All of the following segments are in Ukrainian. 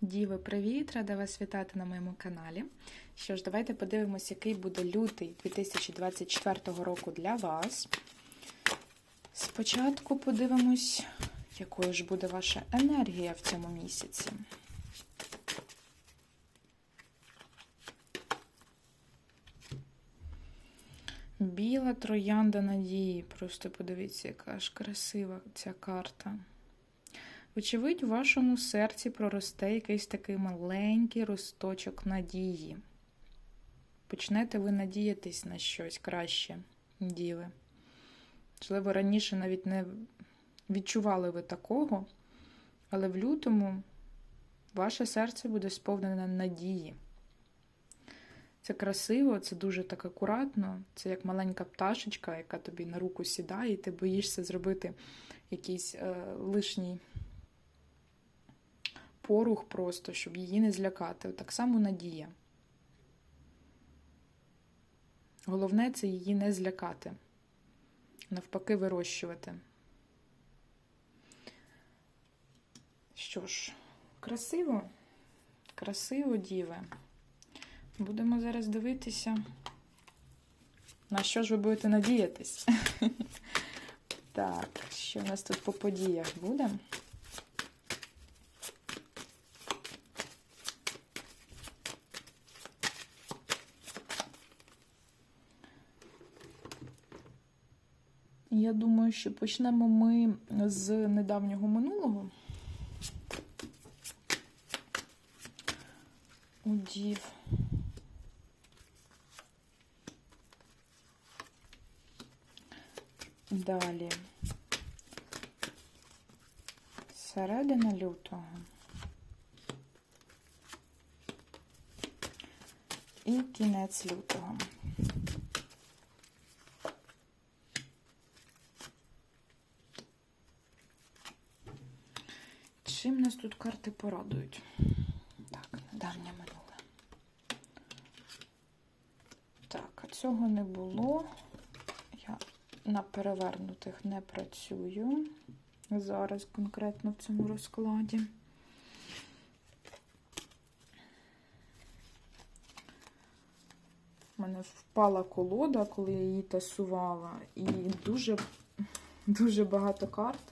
Діви, привіт! Рада вас вітати на моєму каналі. Що ж, давайте подивимось, який буде лютий 2024 року для вас. Спочатку подивимось, якою ж буде ваша енергія в цьому місяці. Біла троянда надії. Просто подивіться, яка ж красива ця карта. Вочевидь, у вашому серці проросте якийсь такий маленький росточок надії. Почнете ви надіятись на щось краще, діви. Можливо, раніше навіть не відчували ви такого, але в лютому ваше серце буде сповнене надії. Це красиво, це дуже так акуратно, це як маленька пташечка, яка тобі на руку сідає, і ти боїшся зробити якийсь е, лишній порух просто, щоб її не злякати. Так само надія. Головне це її не злякати, навпаки, вирощувати. Що ж, красиво, красиво, діви. Будемо зараз дивитися, на що ж ви будете надіятись. Так, що в нас тут по подіях буде? Я думаю, що почнемо ми з недавнього минулого. У дів. Далі. Середина лютого. І кінець лютого. Чим нас тут карти порадують? Так, недавнє минуле. Так, а цього не було. Я на перевернутих не працюю. Зараз конкретно в цьому розкладі. У мене впала колода, коли я її тасувала, і дуже, дуже багато карт.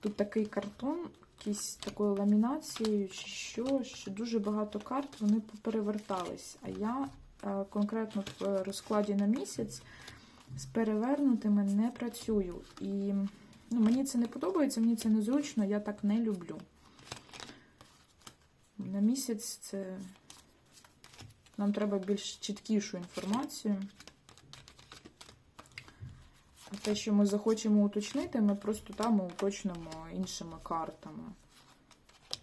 Тут такий картон, якийсь такою ламінацією, чи що, що дуже багато карт вони поперевертались. А я е, конкретно в розкладі на місяць з перевернутими не працюю. І ну, мені це не подобається, мені це незручно, я так не люблю. На місяць це нам треба більш чіткішу інформацію. Те, що ми захочемо уточнити, ми просто там уточнимо іншими картами.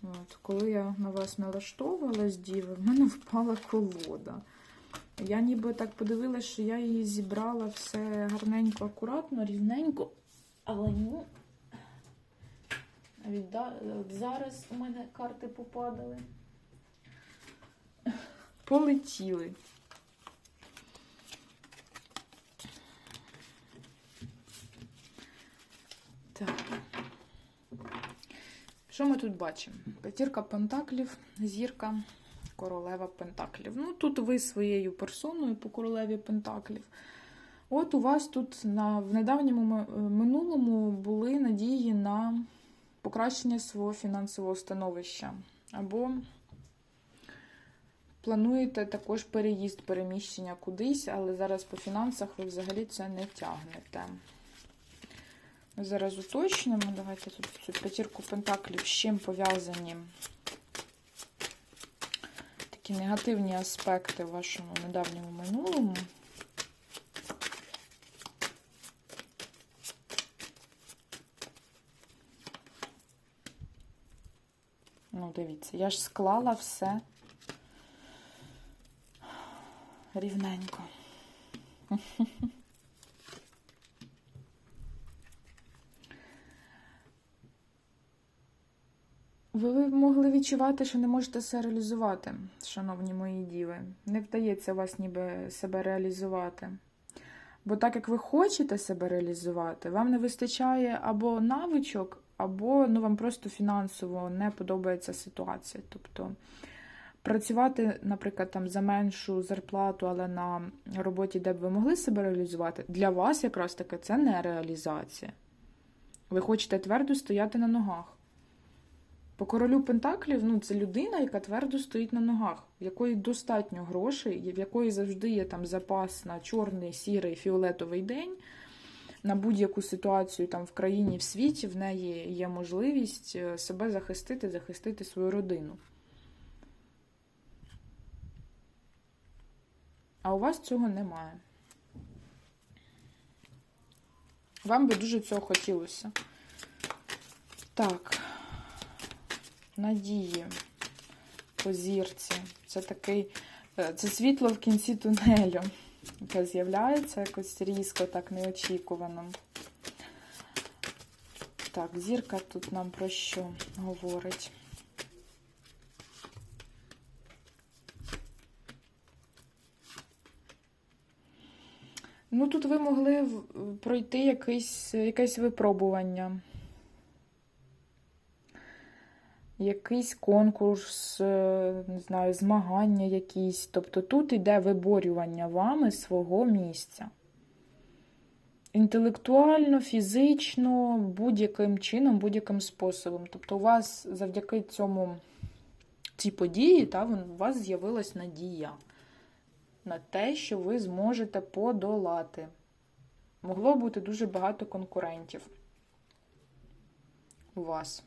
От, Коли я на вас налаштовувалась, діви, в мене впала колода. Я ніби так подивилася, що я її зібрала все гарненько, акуратно, рівненько. Але ну, навіть да, зараз у мене карти попадали. Полетіли. Так. Що ми тут бачимо? П'ятірка пентаклів, зірка, королева пентаклів. Ну, тут ви своєю персоною по королеві пентаклів. От у вас тут на, в недавньому минулому були надії на покращення свого фінансового становища. Або плануєте також переїзд, переміщення кудись, але зараз по фінансах ви взагалі це не тягнете. Зараз уточнимо. Давайте тут цю п'ятірку пентаклів з чим пов'язані такі негативні аспекти в вашому недавньому минулому. Ну, дивіться, я ж склала все рівненько. Ви могли відчувати, що не можете все реалізувати, шановні мої діви. Не вдається вас ніби себе реалізувати. Бо так як ви хочете себе реалізувати, вам не вистачає або навичок, або ну, вам просто фінансово не подобається ситуація. Тобто працювати, наприклад, там за меншу зарплату, але на роботі, де б ви могли себе реалізувати, для вас якраз таки це не реалізація. Ви хочете твердо стояти на ногах. По королю Пентаклів ну, це людина, яка твердо стоїть на ногах, в якої достатньо грошей, в якої завжди є там запас на чорний, сірий, фіолетовий день. На будь-яку ситуацію там в країні, в світі, в неї є можливість е, себе захистити, захистити свою родину. А у вас цього немає. Вам би дуже цього хотілося. Так, надії по зірці. Це такий, е, це світло в кінці тунелю, яке з'являється якось різко, так неочікувано. Так, зірка тут нам про що говорить? Ну, тут ви могли пройти якесь, якесь випробування, якийсь конкурс, е, не знаю, змагання якісь. Тобто тут йде виборювання вами свого місця. Інтелектуально, фізично, будь-яким чином, будь-яким способом. Тобто, у вас завдяки цьому цій події, та, у вас з'явилась надія на те, що ви зможете подолати. Могло бути дуже багато конкурентів у вас.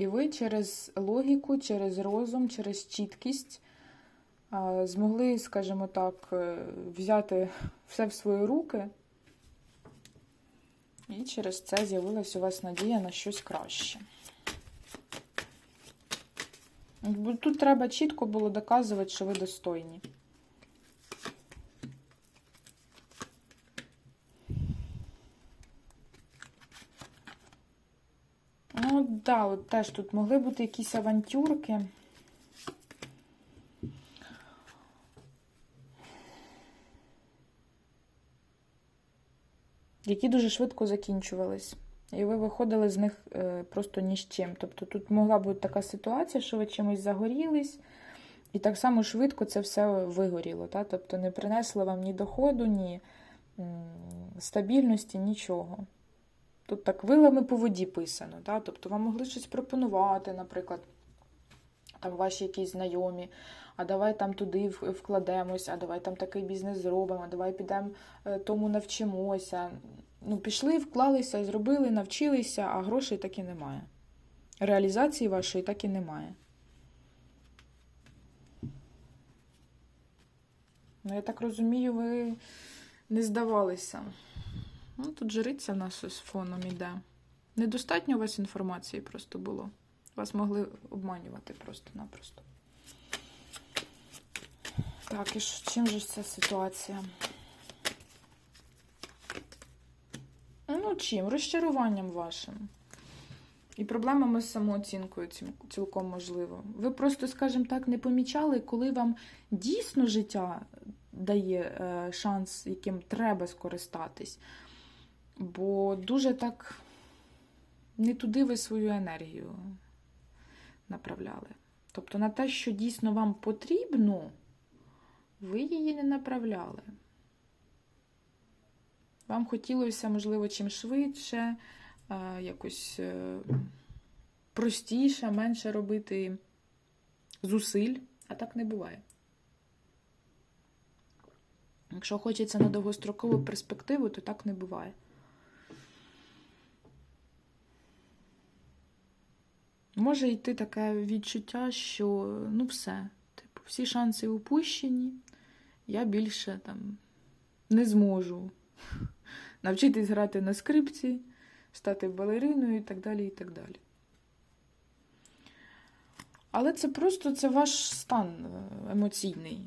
І ви через логіку, через розум, через чіткість змогли, скажімо так, е, взяти все в свої руки. І через це з'явилась у вас надія на щось краще. Тут треба чітко було доказувати, що ви достойні. Ну, так, да, от теж тут могли бути якісь авантюрки. Які дуже швидко закінчувались. І ви виходили з них е, просто ні з чим. Тобто тут могла бути така ситуація, що ви чимось загорілись, і так само швидко це все вигоріло. Та? Тобто не принесло вам ні доходу, ні стабільності, нічого. Тут так вилами по воді писано. Та? Тобто вам могли щось пропонувати, наприклад, там ваші якісь знайомі, а давай там туди вкладемось, а давай там такий бізнес зробимо, а давай підемо е, тому навчимося. Ну, пішли, вклалися, зробили, навчилися, а грошей так і немає. Реалізації вашої так і немає. Ну, я так розумію, ви не здавалися. Ну, тут жриця в нас ось фоном іде. Недостатньо у вас інформації просто було. Вас могли обманювати просто-напросто. Так, і ж- чим же ж ця ситуація? Ну, чим? Розчаруванням вашим. І проблемами з самооцінкою цілком можливо. Ви просто, скажімо так, не помічали, коли вам дійсно життя дає е, шанс, яким треба скористатись. Бо дуже так не туди ви свою енергію направляли. Тобто на те, що дійсно вам потрібно, ви її не направляли. Вам хотілося, можливо, чим швидше, якось е, простіше, менше робити зусиль, а так не буває. Якщо хочеться на довгострокову перспективу, то так не буває. Може йти таке відчуття, що ну все, типу, всі шанси упущені, я більше там не зможу навчитись грати на скрипці, стати балериною і так далі, і так далі. Але це просто це ваш стан е, емоційний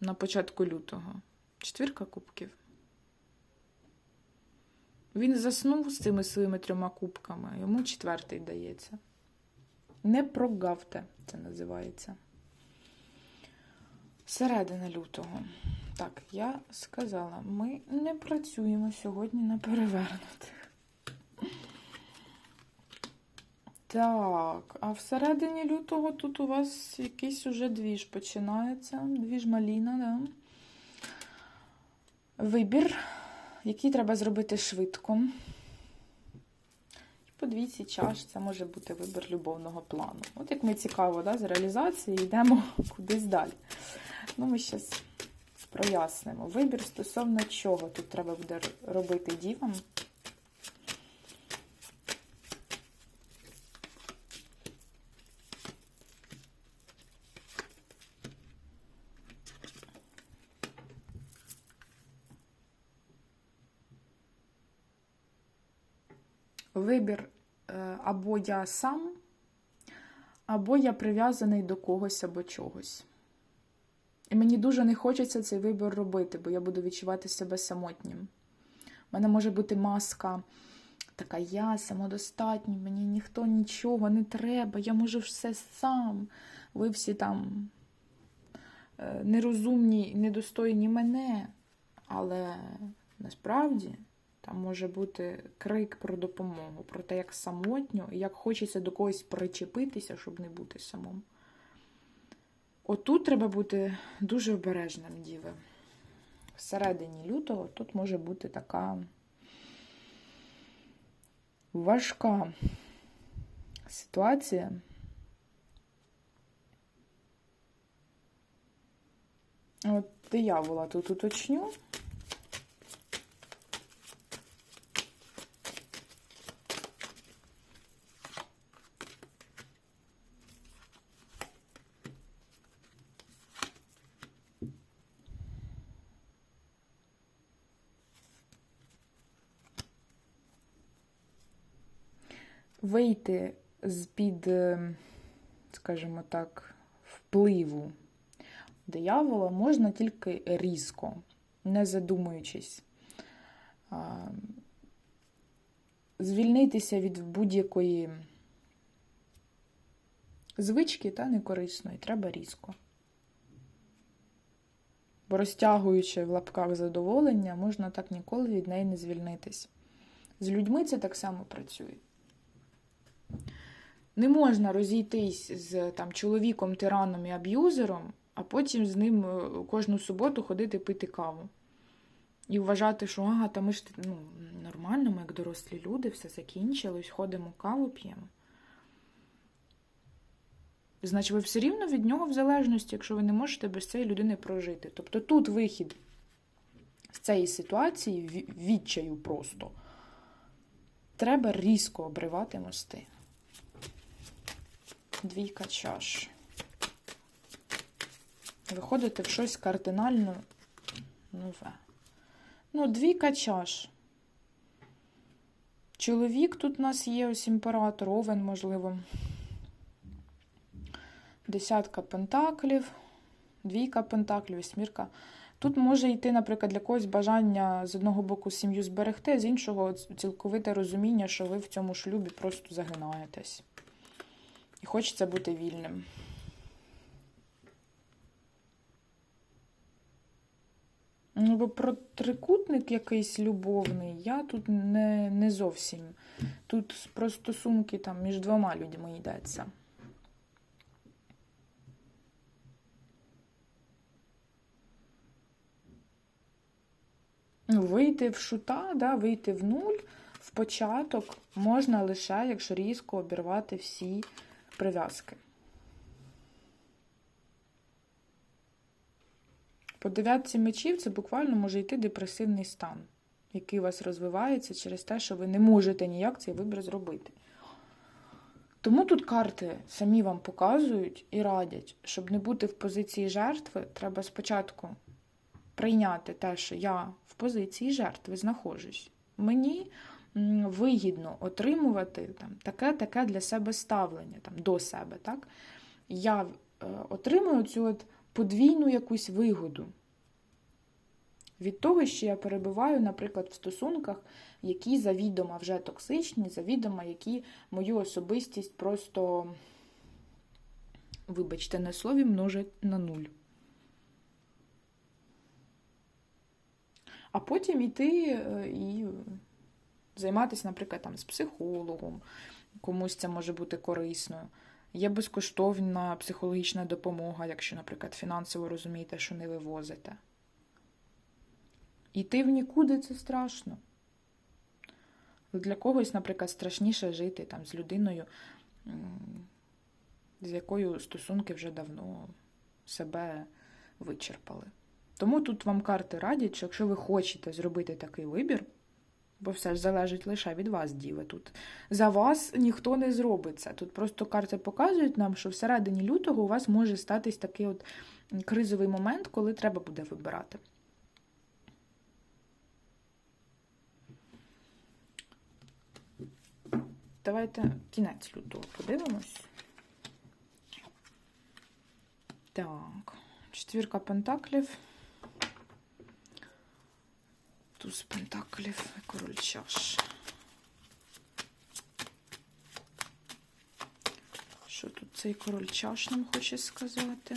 на початку лютого. Четвірка кубків. Він заснув з цими своїми трьома кубками, йому четвертий дається. Не прогавте, це називається. Середина лютого. Так, я сказала, ми не працюємо сьогодні на перевернутих. Так, а всередині лютого тут у вас якийсь уже двіж починається. Двіж маліна, да? Вибір, який треба зробити швидко. По двійці чаш це може бути вибір любовного плану. От як ми цікаво, да, з реалізації йдемо кудись далі. Ну, ми зараз прояснимо. Вибір стосовно чого тут треба буде робити дівам. Вибір е, або я сам, або я прив'язаний до когось або чогось. І мені дуже не хочеться цей вибір робити, бо я буду відчувати себе самотнім. У мене може бути маска така, я самодостатній, мені ніхто нічого не треба, я можу все сам. Ви всі там е, нерозумні, недостойні мене. Але насправді там може бути крик про допомогу, про те, як самотньо, як хочеться до когось причепитися, щоб не бути самим. Отут треба бути дуже обережним, діви. Всередині лютого тут може бути така важка ситуація. От диявола тут уточню. Вийти з-під, е, скажімо так, впливу диявола можна тільки різко, не задумуючись. Звільнитися від будь-якої звички та некорисної треба різко. Бо розтягуючи в лапках задоволення, можна так ніколи від неї не звільнитись. З людьми це так само працює. Не можна розійтись з там, чоловіком, тираном і аб'юзером, а потім з ним е, кожну суботу ходити пити каву. І вважати, що ага, та ми ж ну, нормально, ми як дорослі люди, все закінчилось, ходимо, каву п'ємо. Значить, ви все рівно від нього в залежності, якщо ви не можете без цієї людини прожити. Тобто тут вихід з цієї ситуації, відчаю просто, треба різко обривати мости. Двійка чаш. Виходите в щось кардинально нове. Ну, двійка чаш. Чоловік тут у нас є ось імператор, овен, можливо. Десятка пентаклів, двійка пентаклів, смірка. Тут може йти, наприклад, для когось бажання з одного боку сім'ю зберегти, з іншого цілковите розуміння, що ви в цьому шлюбі просто загинаєтесь. І хочеться бути вільним. Ну, бо про трикутник якийсь любовний, я тут не не зовсім. Тут про стосунки там між двома людьми йдеться. Ну, Вийти в шута, да, вийти в нуль, в початок можна лише, якщо різко обірвати всі прив'язки. По дев'ятці мечів це буквально може йти депресивний стан, який у вас розвивається через те, що ви не можете ніяк цей вибір зробити. Тому тут карти самі вам показують і радять, щоб не бути в позиції жертви, треба спочатку прийняти те, що я в позиції жертви знаходжусь. Мені вигідно отримувати там, таке таке для себе ставлення там, до себе. Так? Я е, отримую цю от подвійну якусь вигоду. Від того, що я перебуваю, наприклад, в стосунках, які завідомо вже токсичні, завідомо, які мою особистість просто, вибачте, на слові множать на нуль. А потім йти е, і займатися, наприклад, там, з психологом, комусь це може бути корисною. Є безкоштовна психологічна допомога, якщо, наприклад, фінансово розумієте, що не вивозите. Йти в нікуди це страшно. Для когось, наприклад, страшніше жити там, з людиною, з якою стосунки вже давно себе вичерпали. Тому тут вам карти радять, що якщо ви хочете зробити такий вибір, бо все ж залежить лише від вас, діви. Тут за вас ніхто не зробить це. Тут просто карти показують нам, що всередині лютого у вас може статись такий от кризовий момент, коли треба буде вибирати. Давайте кінець лютого подивимось. Так, четвірка пентаклів. Туз пентаклів і король чаш. Що тут цей король чаш нам хоче сказати?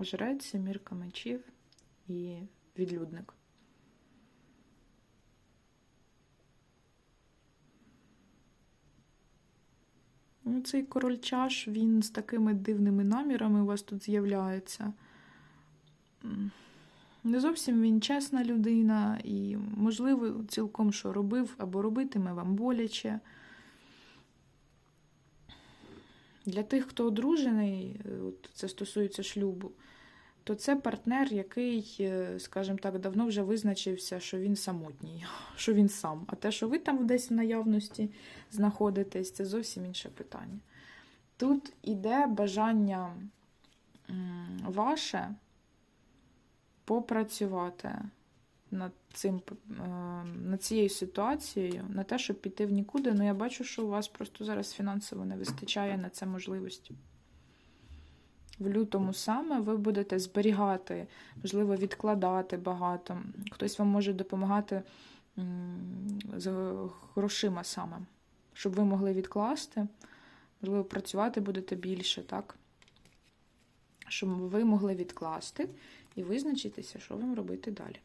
Жрець, сімірка мечів і відлюдник. Ну, цей король чаш, він з такими дивними намірами у вас тут з'являється. Не зовсім він чесна людина, і, можливо, цілком що робив або робитиме вам боляче. Для тих, хто одружений, е, це стосується шлюбу, то це партнер, який, е, скажімо так, давно вже визначився, що він самотній, що він сам. А те, що ви там десь в наявності знаходитесь, це зовсім інше питання. Тут іде бажання ваше попрацювати над цим, е, над цією ситуацією, на те, щоб піти в нікуди. Ну, я бачу, що у вас просто зараз фінансово не вистачає на це можливості. В лютому саме ви будете зберігати, можливо, відкладати багато. Хтось вам може допомагати з грошима саме, щоб ви могли відкласти, можливо, працювати будете більше, так? Щоб ви могли відкласти і визначитися, що вам робити далі.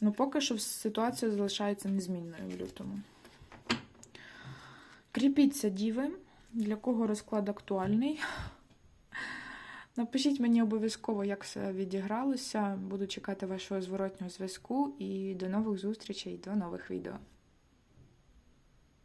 Ну, поки що ситуація залишається незмінною в лютому. Кріпіться, діви, для кого розклад актуальний. Напишіть мені обов'язково, як все відігралося. Буду чекати вашого зворотнього зв'язку і до нових зустрічей, до нових відео.